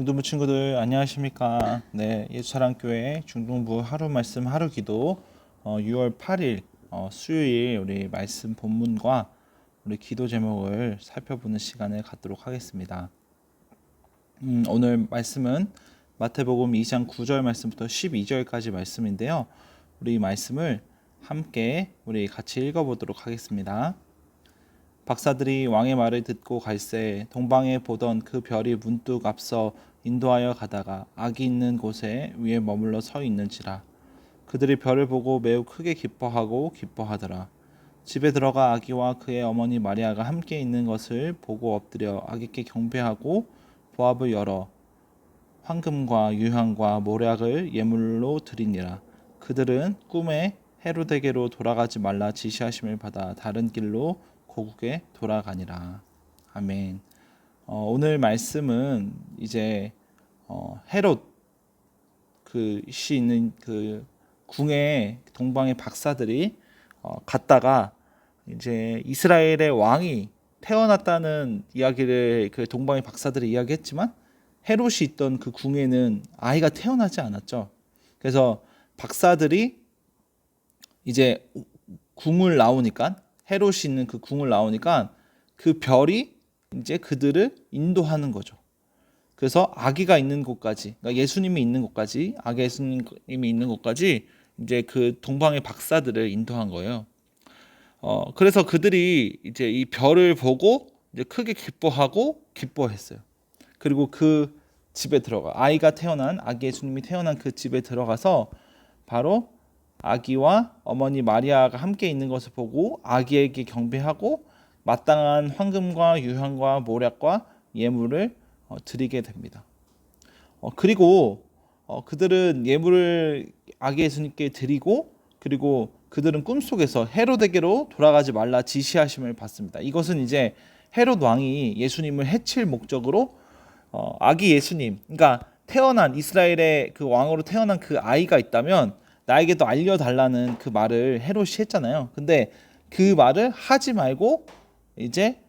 중등부 친구들 안녕하십니까? 네, 예수사랑교회 중등부 하루 말씀 하루 기도 어, 6월 8일 어, 수요일 우리 말씀 본문과 우리 기도 제목을 살펴보는 시간을 갖도록 하겠습니다. 음, 오늘 말씀은 마태복음 2장 9절 말씀부터 12절까지 말씀인데요. 우리 이 말씀을 함께 우리 같이 읽어보도록 하겠습니다. 박사들이 왕의 말을 듣고 갈새 동방에 보던 그 별이 문득 앞서 인도하여 가다가 악이 있는 곳에 위에 머물러 서 있는지라 그들이 별을 보고 매우 크게 기뻐하고 기뻐하더라 집에 들어가 아기와 그의 어머니 마리아가 함께 있는 것을 보고 엎드려 아기께 경배하고 보압을 열어 황금과 유향과 모략을 예물로 드리니라 그들은 꿈에 헤로데게로 돌아가지 말라 지시하심을 받아 다른 길로 고국에 돌아가니라. 아멘. 어, 오늘 말씀은 이제 어, 헤롯 그시 있는 그 궁에 동방의 박사들이 어, 갔다가 이제 이스라엘의 왕이 태어났다는 이야기를 그 동방의 박사들이 이야기했지만 헤롯이 있던 그 궁에는 아이가 태어나지 않았죠. 그래서 박사들이 이제 궁을 나오니까 헤롯이 있는 그 궁을 나오니까 그 별이 이제 그들을 인도하는 거죠. 그래서 아기가 있는 곳까지, 그러니까 예수님이 있는 곳까지, 아기 예수님이 있는 곳까지 이제 그 동방의 박사들을 인도한 거예요. 어, 그래서 그들이 이제 이 별을 보고 이제 크게 기뻐하고 기뻐했어요. 그리고 그 집에 들어가 아이가 태어난 아기 예수님이 태어난 그 집에 들어가서 바로 아기와 어머니 마리아가 함께 있는 것을 보고 아기에게 경배하고 마땅한 황금과 유향과 모략과 예물을 어, 드리게 됩니다. 어, 그리고 어, 그들은 예물을 아기 예수님께 드리고 그리고 그들은 꿈속에서 헤롯에게로 돌아가지 말라 지시하심을 받습니다. 이것은 이제 헤롯 왕이 예수님을 해칠 목적으로 어, 아기 예수님, 그러니까 태어난 이스라엘의 그 왕으로 태어난 그 아이가 있다면 나에게도 알려달라는 그 말을 헤롯이 했잖아요. 근데 그 말을 하지 말고 이제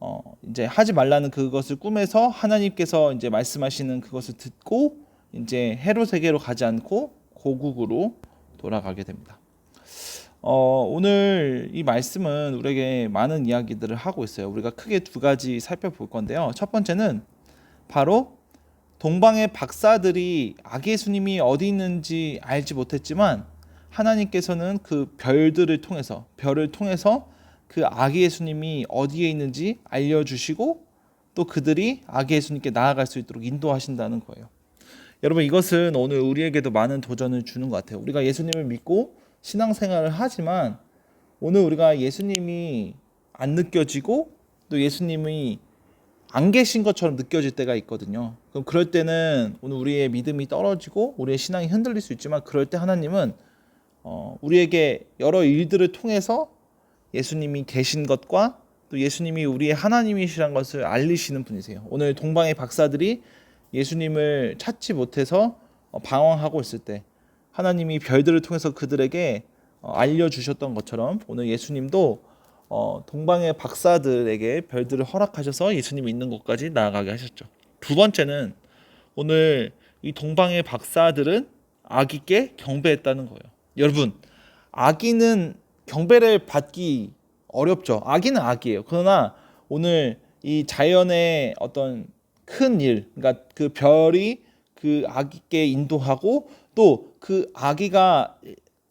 어 이제 하지 말라는 그것을 꿈에서 하나님께서 이제 말씀하시는 그것을 듣고 이제 헤롯에게로 가지 않고 고국으로 돌아가게 됩니다. 어, 오늘 이 말씀은 우리에게 많은 이야기들을 하고 있어요. 우리가 크게 두 가지 살펴볼 건데요. 첫 번째는 바로 동방의 박사들이 아기 예수님이 어디 있는지 알지 못했지만 하나님께서는 그 별들을 통해서 별을 통해서 그 아기 예수님이 어디에 있는지 알려주시고 또 그들이 아기 예수님께 나아갈 수 있도록 인도하신다는 거예요. 여러분 이것은 오늘 우리에게도 많은 도전을 주는 것 같아요. 우리가 예수님을 믿고 신앙생활을 하지만 오늘 우리가 예수님이 안 느껴지고 또 예수님이 안 계신 것처럼 느껴질 때가 있거든요. 그럼 그럴 때는 오늘 우리의 믿음이 떨어지고 우리의 신앙이 흔들릴 수 있지만 그럴 때 하나님은 어, 우리에게 여러 일들을 통해서 예수님이 계신 것과 또 예수님이 우리의 하나님이시란 것을 알리시는 분이세요. 오늘 동방의 박사들이 예수님을 찾지 못해서 어, 방황하고 있을 때 하나님이 별들을 통해서 그들에게 어, 알려주셨던 것처럼 오늘 예수님도 어, 동방의 박사들에게 별들을 허락하셔서 예수님이 있는 곳까지 나아가게 하셨죠. 두 번째는 오늘 이 동방의 박사들은 아기께 경배했다는 거예요. 여러분, 아기는 경배를 받기 어렵죠. 아기는 아기예요. 그러나 오늘 이 자연의 어떤 큰 일, 그러니까 그 별이 그 아기께 인도하고 또 그 아기가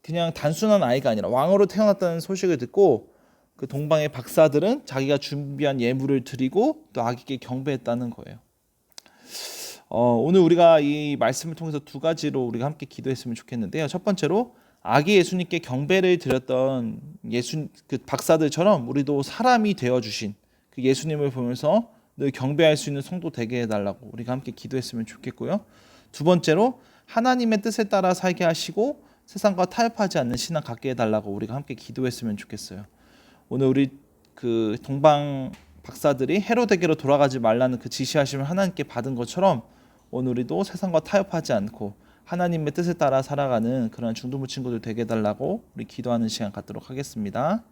그냥 단순한 아이가 아니라 왕으로 태어났다는 소식을 듣고 그 동방의 박사들은 자기가 준비한 예물을 드리고 또 아기께 경배했다는 거예요. 어, 오늘 우리가 이 말씀을 통해서 두 가지로 우리가 함께 기도했으면 좋겠는데요. 첫 번째로 아기 예수님께 경배를 드렸던 예수 그 박사들처럼 우리도 사람이 되어 주신 그 예수님을 보면서 늘 경배할 수 있는 성도 되게 해달라고 우리가 함께 기도했으면 좋겠고요. 두 번째로 하나님의 뜻에 따라 살게 하시고 세상과 타협하지 않는 신앙 갖게 해달라고 우리가 함께 기도했으면 좋겠어요. 오늘 우리 그 동방 박사들이 헤로데게로 돌아가지 말라는 그 지시하심을 하나님께 받은 것처럼 오늘 우리도 세상과 타협하지 않고 하나님의 뜻에 따라 살아가는 그런 중도부 친구들 되게 해달라고 우리 기도하는 시간 갖도록 하겠습니다.